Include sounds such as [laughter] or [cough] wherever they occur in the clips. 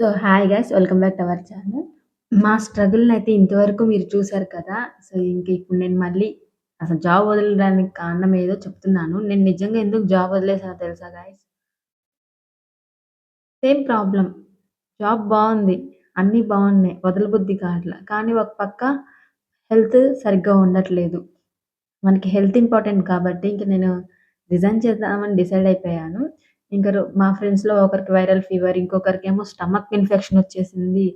So hi guys welcome back to our channel. మా స్ట్రగుల్ని అయితే ఇంతవరకు మీరు చూసారు కదా సో ఇంక ఇప్పుడు నేను మళ్ళీ అసలు జాబ్ వదలడానికి కారణం ఏదో చెప్తున్నాను. నేను నిజంగా ఎందుకు జాబ్ వదిలేసా తెలుసా గైస్ సేమ్ ప్రాబ్లం. జాబ్ బాగుంది అన్నీ బాగున్నాయి వదలబుద్ధి కావట్లా. కానీ ఒక పక్క హెల్త్ సరిగ్గా ఉండట్లేదు. మనకి హెల్త్ ఇంపార్టెంట్ కాబట్టి ఇంక నేను రిజైన్ చేద్దామని డిసైడ్ అయిపోయాను. ఇంకా మా ఫ్రెండ్స్‌లో ఒకరికి వైరల్ ఫీవర్, ఇంకొకరికేమో స్టమక్ ఇన్ఫెక్షన్ వచ్చేసింది.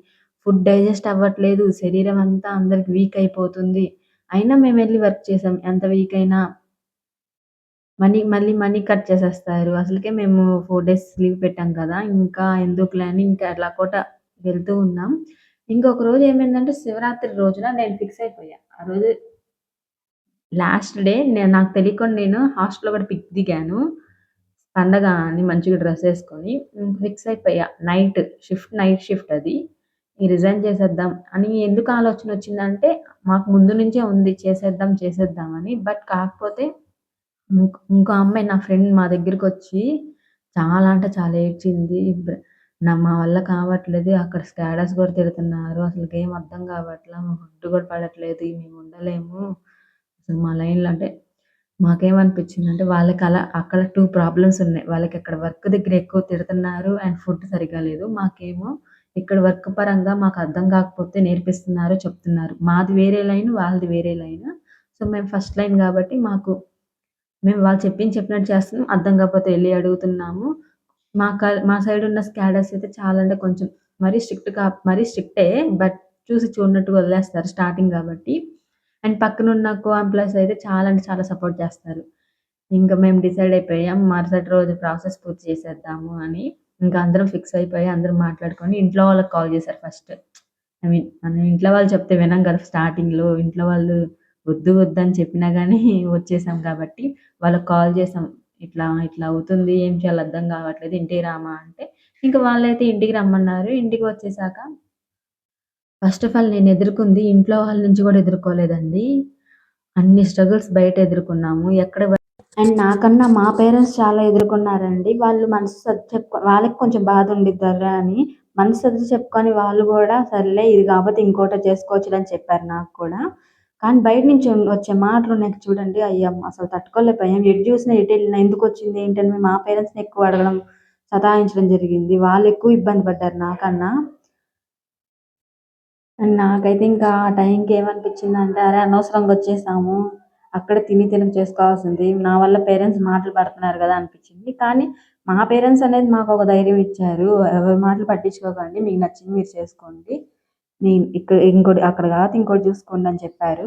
ఫుడ్ డైజెస్ట్ అవ్వట్లేదు. శరీరం అంతా అందరికి వీక్ అయిపోతుంది. అయినా మేము వెళ్ళి వర్క్ చేసాం. ఎంత వీక్ అయినా మనీ మళ్ళీ మనీ కట్ చేసేస్తారు. అసలుకే మేము ఫోర్ డేస్ లీవ్ పెట్టాం కదా! ఇంకా ఎందుకులే అని ఇంకా అట్లా కూడా వెళ్తూ ఉన్నాం. ఇంకొక రోజు ఏమైందంటే శివరాత్రి రోజున నేను ఫిక్స్ అయిపోయా. ఆ రోజు లాస్ట్ డే నేను నాకు తెలియకుండా నేను హాస్టల్‌లో కూడా పిక్ దిగాను. పండగ అని మంచిగా డ్రెస్ వేసుకొని ఫిక్స్ అయిపోయా. నైట్ షిఫ్ట్ నైట్ షిఫ్ట్ అది. రిజైన్ చేసేద్దాం అని ఎందుకు ఆలోచన వచ్చిందంటే, మాకు ముందు నుంచే ఉంది చేసేద్దాం, చేసేద్దాం అని. బట్ కాకపోతే ఇంకో అమ్మాయి నా ఫ్రెండ్ మా దగ్గరికి వచ్చి చాలా అంటే చాలా ఏడ్చింది. నా మా వల్ల కావట్లేదు. అక్కడ స్కాడర్స్ కూడా తిడుతున్నారు. అసలుకేం అర్థం కావట్లా. ఫుడ్ కూడా పడట్లేదు. మేము ఉండలేము. అసలు మా లైన్‌లో అంటే మాకేమనిపించిందంటే వాళ్ళకి అలా అక్కడ టూ ప్రాబ్లమ్స్ ఉన్నాయి. వాళ్ళకి అక్కడ వర్క్ దగ్గర ఎక్కువ తిడుతున్నారు. అండ్ ఫుడ్ సరిగ్గా లేదు. మాకేమో ఇక్కడ వర్క్ పరంగా మాకు అర్థం కాకపోతే నేర్పిస్తున్నారు, చెప్తున్నారు. మాది వేరే లైన్, వాళ్ళది వేరే లైన్. సో, మేము ఫస్ట్ లైన్ కాబట్టి మాకు మేము వాళ్ళు చెప్పింది చెప్పినట్టు చేస్తున్నాం. అర్థం కాకపోతే వెళ్ళి అడుగుతున్నాము. మా క మా సైడ్ ఉన్న స్కాడర్స్ అయితే చాలా అంటే కొంచెం మరీ స్ట్రిక్ట్ కా మరీ స్ట్రిక్టే. బట్ చూసి చూడనట్టు వదిలేస్తారు స్టార్టింగ్ కాబట్టి. అండ్ పక్కనున్న కో ఎంప్లాయీస్ అయితే చాలా అంటే చాలా సపోర్ట్ చేస్తారు. ఇంకా మేము డిసైడ్ అయిపోయాం. మరుసటి రోజు ప్రాసెస్ పూర్తి చేసేద్దాము అని. ఇంకా అందరం ఫిక్స్ అయిపోయి అందరం మాట్లాడుకొని ఇంట్లో వాళ్ళకి కాల్ చేశారు ఫస్ట్. ఐ మీన్ మనం ఇంట్లో వాళ్ళు చెప్తే వినాం కదా స్టార్టింగ్‌లో. ఇంట్లో వాళ్ళు వద్దు వద్దని చెప్పినా కానీ వచ్చేసాం కాబట్టి వాళ్ళకి కాల్ చేసాం. ఇట్లా ఇట్లా అవుతుంది. ఏం చేయాలో అర్థం కావట్లేదు. ఇంటికి రామా అంటే ఇంకా వాళ్ళైతే ఇంటికి రమ్మన్నారు. ఇంటికి వచ్చేసాక ఫస్ట్ ఆఫ్ ఆల్ నేను ఎదుర్కొంది ఇంట్లో వాళ్ళ నుంచి కూడా ఎదుర్కోలేదండి. అన్ని స్ట్రగుల్స్ బయట ఎదుర్కొన్నాము. ఎక్కడ అండ్ నాకన్నా మా పేరెంట్స్ చాలా ఎదుర్కొన్నారండి. వాళ్ళు మనసు సర్ది చెప్పుకో వాళ్ళకి కొంచెం బాధ ఉండిద్దిరా అని మనసు సర్ది చెప్పుకొని వాళ్ళు కూడా సర్లే ఇది కాకపోతే ఇంకోటి చేసుకోవచ్చు అని చెప్పారు నాకు కూడా. కానీ బయట నుంచి వచ్చే మాటలు నాకు చూడండి అయ్యా అసలు తట్టుకోలేకపోయాం. ఎటు చూసినా ఎటు వెళ్ళినా ఎందుకొచ్చింది ఏంటని మా పేరెంట్స్‌ని ఎక్కువ అడగడం, సతాయించడం జరిగింది. వాళ్ళు ఎక్కువ ఇబ్బంది పడ్డారు నాకన్నా. అండ్ నాకైతే ఇంకా ఆ టైంకి ఏమనిపించిందంటే అరే అనవసరంగా వచ్చేసాము. అక్కడ తిని తినక చేసుకోవాల్సింది. నా వల్ల పేరెంట్స్ మాటలు పడుతున్నారు కదా అనిపించింది. కానీ మా పేరెంట్స్ అనేది మాకు ఒక ధైర్యం ఇచ్చారు. ఎవరి మాటలు పట్టించుకోకండి. మీకు నచ్చింది మీరు చేసుకోండి. మీ ఇక్కడ ఇంకోటి అక్కడ కాదు ఇంకోటి చూసుకోండి అని చెప్పారు.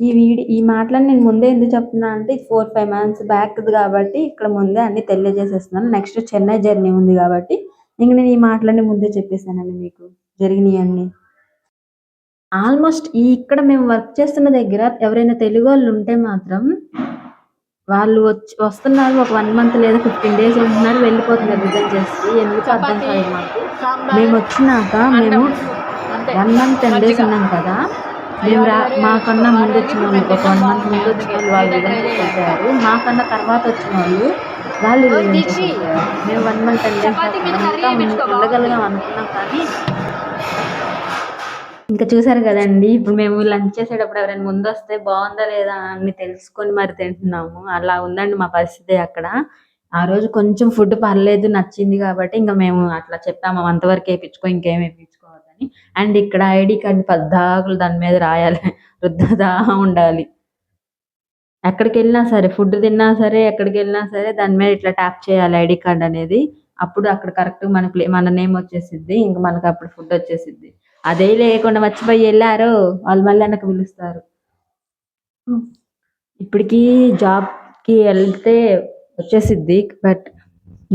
ఈ వీడి ఈ మాటలను నేను ముందే ఎందుకు చెప్తున్నా అంటే ఫోర్ ఫైవ్ మంత్స్ బ్యాక్‌ది కాబట్టి ఇక్కడ ముందే అన్ని తెలియజేసేస్తున్నాను. నెక్స్ట్ చెన్నై జర్నీ ఉంది కాబట్టి ఇంక నేను ఈ మాటలన్నీ ముందే చెప్పేసానండి మీకు జరిగినయన్నీ. ఆల్మోస్ట్ ఈ ఇక్కడ మేము వర్క్ చేస్తున్న దగ్గర ఎవరైనా తెలుగు వాళ్ళు ఉంటే మాత్రం వాళ్ళు వచ్చి వస్తున్నారు ఒక వన్ మంత్ లేదా ఫిఫ్టీన్ డేస్ ఉంటున్నారు వెళ్ళిపోతున్నారు రిజైన్ చేసి ఎందుకు అర్థం కాదు మాకు. మేము వచ్చినాక మేము వన్ మంత్ టెన్ డేస్ ఉన్నాం కదా. మేము రా మాకన్నా ముందు వచ్చిన వాళ్ళు ఒక వన్ మంత్ ముందు వచ్చిన వాళ్ళు వాళ్ళు రిజైన్ చేసేసారు. మాకన్నా తర్వాత వచ్చిన వాళ్ళు వాళ్ళు రిజైన్ చేసేసారు. మేము వన్ మంత్ టెన్ డేస్ ఉండగలిగాం అనుకున్నాం కానీ ఇంకా చూసారు కదండి ఇప్పుడు మేము లంచ్ చేసేటప్పుడు ఎవరైనా ముందు వస్తే బాగుందా లేదా అని తెలుసుకొని మరి తింటున్నాము. అలా ఉందండి మా పరిస్థితి అక్కడ. ఆ రోజు కొంచెం ఫుడ్ పర్లేదు నచ్చింది కాబట్టి ఇంకా మేము అట్లా చెప్పాము అంతవరకు వేయించుకో ఇంకేం వేయించుకోవద్దని. అండ్ ఇక్కడ ఐడి కార్డు పద్దాకులు దాని మీద రాయాలి [laughs] వృద్ధదా ఉండాలి. ఎక్కడికి వెళ్ళినా సరే ఫుడ్ తిన్నా సరే ఎక్కడికి వెళ్ళినా సరే దాని మీద ఇట్లా ట్యాప్ చేయాలి ఐడి కార్డ్ అనేది. అప్పుడు అక్కడ కరెక్ట్ మన ప్లే మన నేమ్ వచ్చేసిద్ది ఇంకా మనకు అప్పుడు ఫుడ్ వచ్చేసిద్ది. అదే లేకుండా మర్చిపోయి వెళ్ళారు వాళ్ళు మళ్ళీ వెనక పిలుస్తారు. ఇప్పటికీ జాబ్కి వెళ్తే వచ్చేసిద్ది బట్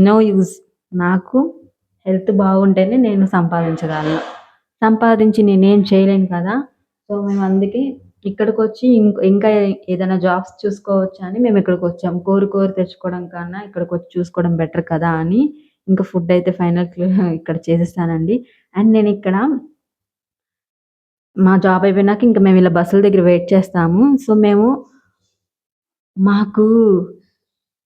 నో యూజ్ నాకు హెల్త్ బాగుంటేనే నేను సంపాదించగలను. సంపాదించి నేనేం చేయలేను కదా. సో మేము అందుకే ఇక్కడికి వచ్చి ఇంకా ఏదైనా జాబ్స్ చూసుకోవచ్చా అని మేము ఇక్కడికి వచ్చాము కోరి కోరి తెచ్చుకోవడం కన్నా ఇక్కడికి వచ్చి చూసుకోవడం బెటర్ కదా అని. ఇంకా ఫుడ్ అయితే ఫైనల్ [laughs] ఇక్కడ చేసేస్తానండి. అండ్ నేను ఇక్కడ మా జాబ్ అయిపోయినాక ఇంకా మేము ఇలా బస్సుల దగ్గర వెయిట్ చేస్తాము. సో మేము మాకు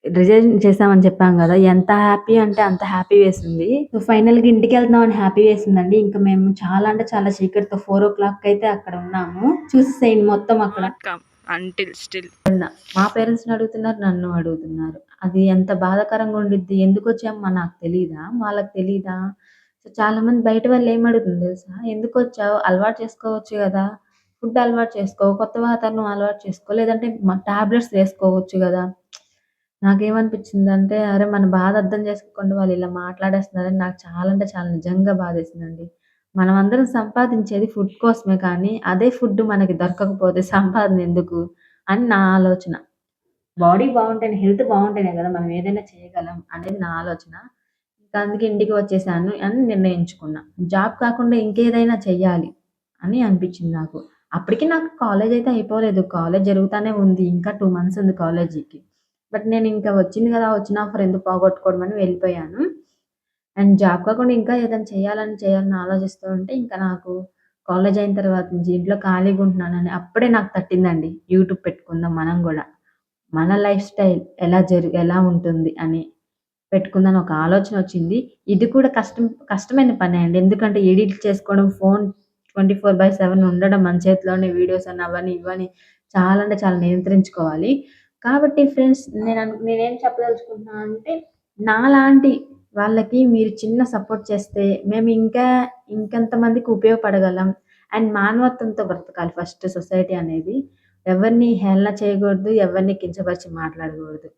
రిజైన్ చేసామని చెప్పాం కదా ఎంత హ్యాపీ అంటే అంత హ్యాపీ వేసింది సో ఫైనల్గా ఇంటికి వెళ్తున్నాం అని హ్యాపీ వేసిందండి ఇంకా మేము చాలా అంటే చాలా చీకటితో ఫోర్ ఓ క్లాక్ అయితే అక్కడ ఉన్నాము. చూసేసేయండి మొత్తం అక్కడ. అంటిల్ స్టిల్ మా పేరెంట్స్ అడుగుతున్నారు నన్ను అడుగుతున్నారు. అది ఎంత బాధాకరంగా ఉండిద్ది? ఎందుకు వచ్చామో నాకు తెలీదా? వాళ్ళకి తెలీదా? సో చాలా మంది బయట వాళ్ళు ఏం అడుగుతుంది తెలుసా? ఎందుకు వచ్చావు? అలవాటు చేసుకోవచ్చు కదా. ఫుడ్ అలవాటు చేసుకో కొత్త వాతావరణం అలవాటు చేసుకో లేదంటే టాబ్లెట్స్ వేసుకోవచ్చు కదా. నాకేమనిపించింది అంటే అరే మన బాధ అర్థం చేసుకోకుండా వాళ్ళు ఇలా మాట్లాడేస్తున్నారని నాకు చాలా అంటే చాలా నిజంగా బాధేసిందండి. మనం అందరం సంపాదించేది ఫుడ్ కోసమే కానీ అదే ఫుడ్ మనకి దొరకకపోతే సంపాదన ఎందుకు? అని నా ఆలోచన. బాడీ బాగుంటేనే హెల్త్ బాగుంటేనే కదా మనం ఏదైనా చేయగలం అనేది నా ఆలోచన. అందుకే ఇంటికి వచ్చేసాను అని నిర్ణయించుకున్నా. జాబ్ కాకుండా ఇంకేదైనా చెయ్యాలి అని అనిపించింది నాకు. అప్పటికి నాకు కాలేజ్ అయితే అయిపోలేదు. కాలేజ్ జరుగుతూనే ఉంది. ఇంకా టూ మంత్స్ ఉంది కాలేజీకి. బట్ నేను ఇంకా వచ్చింది కదా వచ్చిన ఆఫర్ ఎందుకు పోగొట్టుకోవడం అని వెళ్ళిపోయాను. అండ్ జాబ్ కాకుండా ఇంకా ఏదైనా చేయాలని చేయాలని ఆలోచిస్తూ ఉంటే ఇంకా నాకు కాలేజ్ అయిన తర్వాత నుంచి ఇంట్లో ఖాళీగా ఉంటున్నానని అప్పుడే నాకు తట్టిందండి. యూట్యూబ్ పెట్టుకుందాం మనం కూడా. మన లైఫ్ స్టైల్ ఎలా జరు ఎలా ఉంటుంది అని. పెట్టుకుందని ఒక ఆలోచన వచ్చింది. ఇది కూడా కష్టం కష్టమైన పని అండి. ఎందుకంటే ఎడిట్ చేసుకోవడం phone twenty four by seven ఉండడం మన చేతిలోనే వీడియోస్ అని అవన్నీ ఇవన్నీ చాలా అంటే చాలా నియంత్రించుకోవాలి. కాబట్టి ఫ్రెండ్స్ నేను నేనేం చెప్పదలుచుకుంటున్నాను అంటే నాలాంటి వాళ్ళకి మీరు చిన్న సపోర్ట్ చేస్తే మేము ఇంకా ఇంకెంతమందికి ఉపయోగపడగలం అండ్ మానవత్వంతో బ్రతకాలి ఫస్ట్ సొసైటీ అనేది. ఎవరిని హేళన చేయకూడదు ఎవరిని కించపరిచి మాట్లాడకూడదు.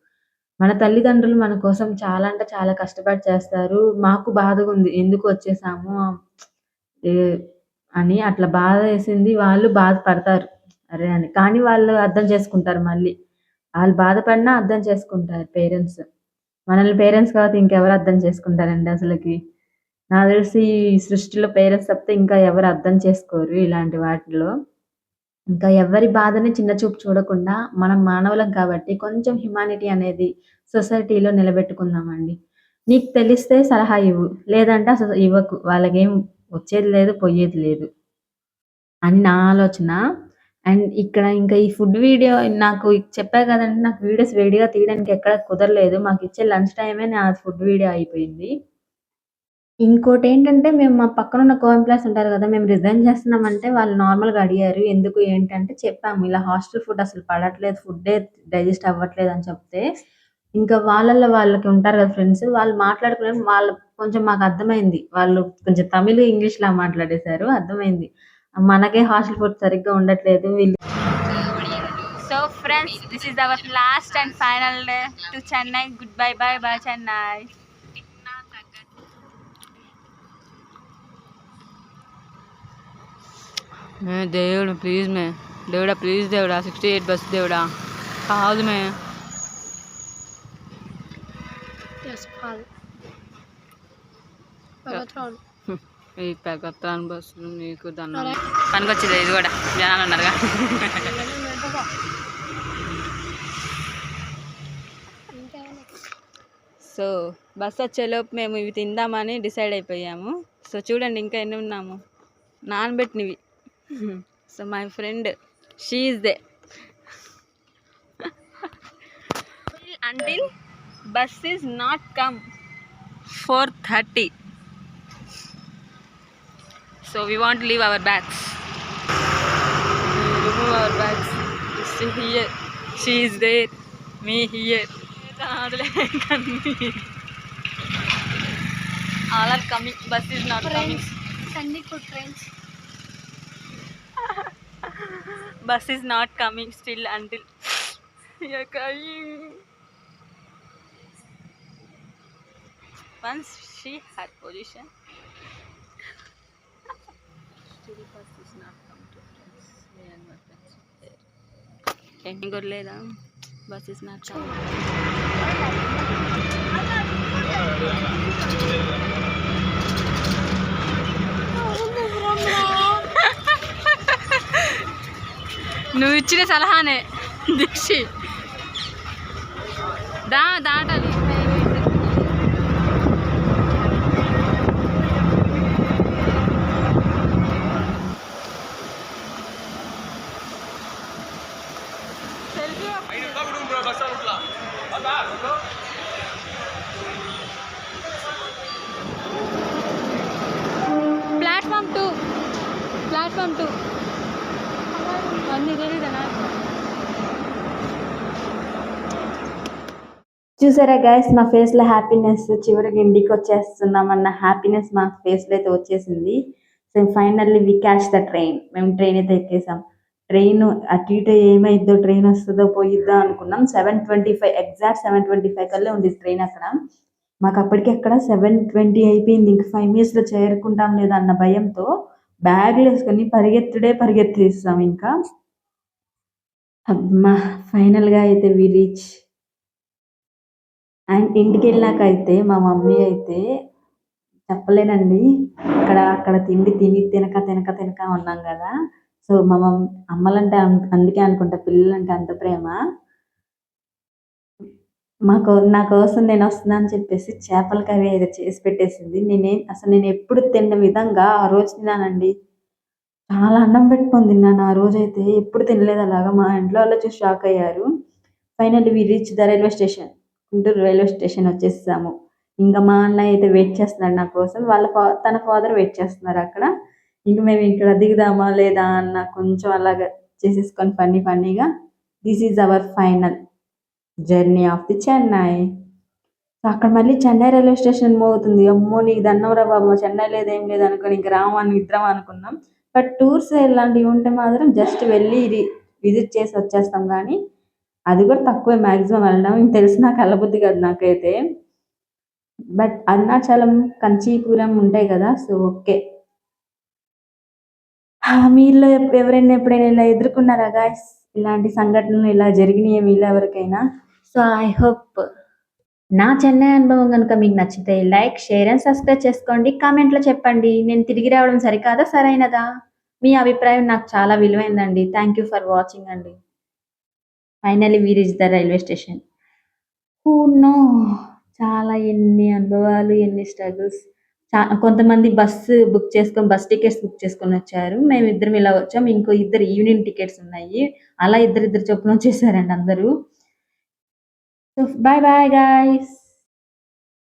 మన తల్లిదండ్రులు మన కోసం చాలా అంటే చాలా కష్టపడి చేస్తారు. మాకు బాధగా ఉంది ఎందుకు వచ్చేసాము? అని అట్లా బాధ వేసింది. వాళ్ళు బాధపడతారు. అరే అని. కానీ వాళ్ళు అర్థం చేసుకుంటారు మళ్ళీ. వాళ్ళు బాధపడినా అర్థం చేసుకుంటారు పేరెంట్స్. మనల్ని పేరెంట్స్ కాబట్టి ఇంకెవరు అర్థం చేసుకుంటారండి అసలుకి. నాకు తెలిసి ఈ సృష్టిలో పేరెంట్స్ తప్పితే ఇంకా ఎవరు అర్థం చేసుకోరు ఇలాంటి వాటిలో. ఇంకా ఎవరి బాధని చిన్న చూపు చూడకుండా మనం మానవులం కాబట్టి కొంచెం హ్యుమానిటీ అనేది సొసైటీలో నిలబెట్టుకుందామండి. నీకు తెలిస్తే సలహా ఇవ్వు లేదంటే అసలు ఇవ్వకు. వాళ్ళకేం వచ్చేది లేదు పోయేది లేదు అని నా ఆలోచన. అండ్ ఇక్కడ ఇంకా ఈ ఫుడ్ వీడియో నాకు చెప్పా కదండి నాకు వీడియోస్ వేడిగా తీయడానికి ఎక్కడ కుదరలేదు. మాకు ఇచ్చే లంచ్ టైమే నా ఫుడ్ వీడియో అయిపోయింది. ఇంకోటి ఏంటంటే మేము మా పక్కన ఉన్న కో ఎంప్లాయీస్ ఉంటారు కదా మేము రిజైన్ చేస్తున్నామంటే వాళ్ళు నార్మల్గా అడిగారు ఎందుకు ఏంటంటే చెప్పాము ఇలా హాస్టల్ ఫుడ్ అసలు పడట్లేదు ఫుడ్డే డైజెస్ట్ అవ్వట్లేదు అని చెప్తే ఇంకా వాళ్ళ వాళ్ళకి ఉంటారు కదా ఫ్రెండ్స్ వాళ్ళు మాట్లాడుకునే వాళ్ళు కొంచెం మాకు అర్థమైంది వాళ్ళు కొంచెం తమిళ్ ఇంగ్లీష్‌లా మాట్లాడేశారు అర్థమైంది. మనకే హాస్టల్ ఫుడ్ సరిగ్గా ఉండట్లేదు వీళ్ళు so friends this is our last and final day to Chennai good bye bye bye మే దేవుడు ప్లీజ్ మే దేవుడా ప్లీజ్ దేవుడా సిక్స్టీ ఎయిట్ బస్ దేవుడా కాదు మే ఈ పెగత్రాన్ బస్సులు నీకు దండం పనికొచ్చింది ఇది కూడా జనాలు ఉన్నారుగా సో బస్ వచ్చేలోపు మేము ఇవి తిందామని డిసైడ్ అయిపోయాము. సో చూడండి ఇంకా ఎన్ని ఉన్నాము. నానబెట్టినవి. [laughs] so my friend she is there. [laughs] Until bus is not come. for thirty, so we want to leave our bags. We remove our bags. She here she is there. Me here. [laughs] All are coming. Bus is not friends. coming. Sending friends. Bus is not coming still until [laughs] you're crying. Once she had position still bus is not coming to friends. Friends. There ending లేదా bus is not coming నువ్వు ఇచ్చిన సలహానే దీక్షి దా దాటాలి చూసారా guys మా ఫేస్లో happiness చివరికి ఇంటికి వచ్చేస్తున్నాం అన్న హ్యాపీనెస్ మా ఫేస్లో అయితే వచ్చేసింది. So finally we catch the train మేము ట్రైన్ అయితే ఎక్కేసాం. ట్రైన్ అటు ఇటు ఏమైద్దో ట్రైన్ వస్తుందో పోయిద్దో అనుకున్నాం. Seven twenty five exact seven twenty five కల్లా ఉంది ట్రైన్ అక్కడ. మాకు అప్పటికి అక్కడ సెవెన్ ట్వంటీ అయిపోయింది. ఇంక ఫైవ్ మినిట్స్లో చేరుకుంటాం లేదా అన్న భయంతో బ్యాగ్లు వేసుకొని పరిగెత్తుడే పరిగెత్తిస్తాం ఇంకా. అమ్మా ఫైనల్గా అయితే వి రీచ్ అండ్ ఇంటికి వెళ్ళాక అయితే మా మమ్మీ అయితే చెప్పలేనండి ఇక్కడ అక్కడ తిండి తిని తినక తినక తినక ఉన్నాం కదా. సో మా మమ్మీ అమ్మలంటే అందుకే అనుకుంటా పిల్లలంటే అంత ప్రేమ. మాకు నా కోసం నేను వస్తున్నా అని చెప్పేసి చేపల కర్రీ అయితే చేసి పెట్టేసింది. నేనే అసలు నేను ఎప్పుడు తిన్న విధంగా ఆ రోజు తిన్నానండి. చాలా అన్నం పెట్టుకొని తిన్నాను ఆ రోజు అయితే. ఎప్పుడు తినలేదు అలాగా. మా ఇంట్లో వాళ్ళు చూసి షాక్ అయ్యారు. Finally we reach the railway station Guntur railway station వచ్చేసాము. ఇంకా మా అన్నయ్య అయితే వెయిట్ చేస్తున్నాడు నా కోసం. వాళ్ళ ఫా తన ఫాదర్ వెయిట్ చేస్తున్నారు అక్కడ. ఇంక మేము ఇక్కడ దిగుదామా లేదా అన్న కొంచెం అలాగా చేసేసుకొని ఫన్నీ ఫన్నీగా this is our final journey of the Chennai so అక్కడ మళ్ళీ చెన్నై రైల్వే స్టేషన్ మోగుతుంది అమ్మో నీకు దన్నవరా బాబు చెన్నై లేదు ఏం లేదు అనుకుని ఇంక రామని ఇద్దరం అనుకున్నాం. బట్ టూర్స్ ఇలాంటివి ఉంటే మాత్రం జస్ట్ వెళ్ళి విజిట్ చేసి వచ్చేస్తాం కానీ అది కూడా తక్కువే మ్యాక్సిమం వెళ్ళడం. ఇంక తెలిసి నాకు వెళ్ళబుద్ధి కాదు నాకైతే. బట్ అరుణాచలం కంచీపురం ఉంటాయి కదా సో ఓకే. మీలో ఎవరైనా ఎప్పుడైనా ఇలా ఎదుర్కొన్నారా గాయస్ ఇలాంటి సంఘటనలు ఇలా జరిగినాయి మీలో ఎవరికైనా? సో ఐ హోప్ నా చెన్నై అనుభవం కనుక మీకు నచ్చితే లైక్ షేర్ అండ్ సబ్స్క్రైబ్ చేసుకోండి. కామెంట్లో చెప్పండి. నేను తిరిగి రావడం సరికాదా సరైనదా? మీ అభిప్రాయం నాకు చాలా విలువైందండి. థ్యాంక్ యూ ఫర్ వాచింగ్ అండి. Finally we reach the railway station. Oh no! చాలా ఎన్ని అనుభవాలు ఎన్ని స్ట్రగుల్స్. చా కొంతమంది బస్సు బుక్ చేసుకొని బస్ టికెట్స్ బుక్ చేసుకొని వచ్చారు. మేము ఇద్దరం ఇలా వచ్చాం. ఇంకో ఇద్దరు ఈవినింగ్ టికెట్స్ ఉన్నాయి. అలా ఇద్దరు ఇద్దరు చొప్పున వచ్చేసారండి అందరూ. Bye bye guys